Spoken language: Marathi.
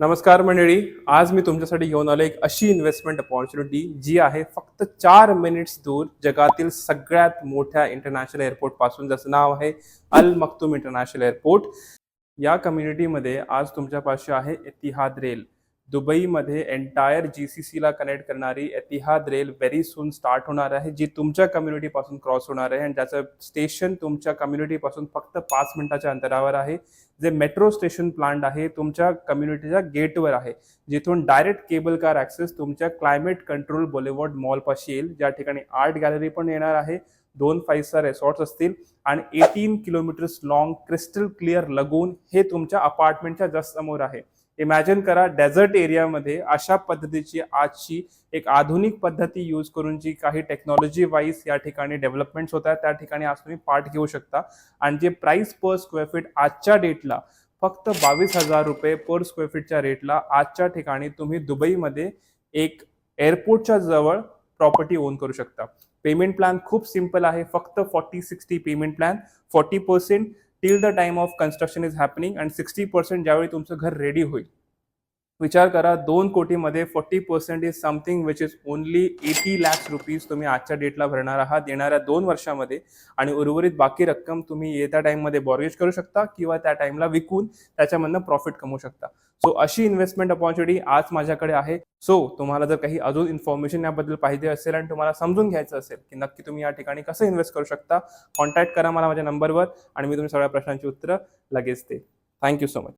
नमस्कार मंडळी आज मी तुमच्यासाठी घेऊन आलो एक अशी इन्व्हेस्टमेंट अपॉर्च्युनिटी जी आहे फक्त चार मिनिट्स दूर जगातील सगळ्यात मोठ्या इंटरनॅशनल एअरपोर्टपासून ज्याचं नाव आहे अल मक्तूम इंटरनॅशनल एअरपोर्ट या कम्युनिटीमध्ये आज तुमच्यापाशी आहे इतिहाद रेल दुबईमध्ये एंटायर जी सी सीला कनेक्ट करणारी Etihad rail very soon start होणार आहे जी तुमच्या कम्युनिटीपासून क्रॉस होणार आहे. आणि ज्याचं स्टेशन तुमच्या कम्युनिटीपासून फक्त पाच मिनिटाच्या अंतरावर आहे. जे मेट्रो स्टेशन प्लांट आहे तुमच्या कम्युनिटीच्या गेटवर आहे. जिथून डायरेक्ट केबल कार ॲक्सेस तुमच्या क्लायमेट कंट्रोल बॉलिवूड मॉलपाशी येईल. ज्या ठिकाणी आर्ट गॅलरी पण येणार आहे. दोन फाईव्ह स्टार रिसॉर्ट्स असतील. आणि eighteen kilometres long crystal clear lagoon हे तुमच्या अपार्टमेंटच्या जस्ट समोर आहे. इमॅजिन करा डेझर्ट एरियामध्ये अशा पद्धतीची आजची एक आधुनिक पद्धती यूज करून जी काही टेक्नॉलॉजी वाईज या ठिकाणी डेव्हलपमेंट्स होत आहेत त्या ठिकाणी आज तुम्ही पार्ट घेऊ शकता. आणि जे प्राइस पर स्क्वेअर फीट आजच्या डेटला फक्त बावीस हजार रुपये पर स्क्वेअर फीटच्या रेटला आजच्या ठिकाणी तुम्ही दुबईमध्ये एक एअरपोर्टच्या जवळ प्रॉपर्टी ओन करू शकता. पेमेंट प्लॅन खूप सिंपल आहे फक्त forty sixty payment plan forty percent till the time of construction is happening and sixty percent ज्यावेळी तुमचं घर रेडी होईल. विचार करा दोन कोटीमध्ये forty percent is something which is only eighty lakhs rupees तुम्ही आजच्या डेटला भरणार आहात. येणाऱ्या दोन वर्षामध्ये आणि उर्वरित बाकी रक्कम तुम्ही येत्या टाईममध्ये बॉर्गेज करू शकता किंवा त्या टाईमला विकून त्याच्यामधनं प्रॉफिट कमवू शकता. सो अशी इन्व्हेस्टमेंट अपॉर्च्युनिटी आज माझ्याकडे आहे. सो तुम्हाला जर काही अजून इन्फॉर्मेशन याबद्दल पाहिजे असेल आणि तुम्हाला समजून घ्यायचं असेल की नक्की तुम्ही या ठिकाणी कसं इन्व्हेस्ट करू शकता कॉन्टॅक्ट करा मला माझ्या नंबरवर आणि मी तुम्ही सगळ्या प्रश्नांची उत्तरं लगेच दे थँक्यू सो मच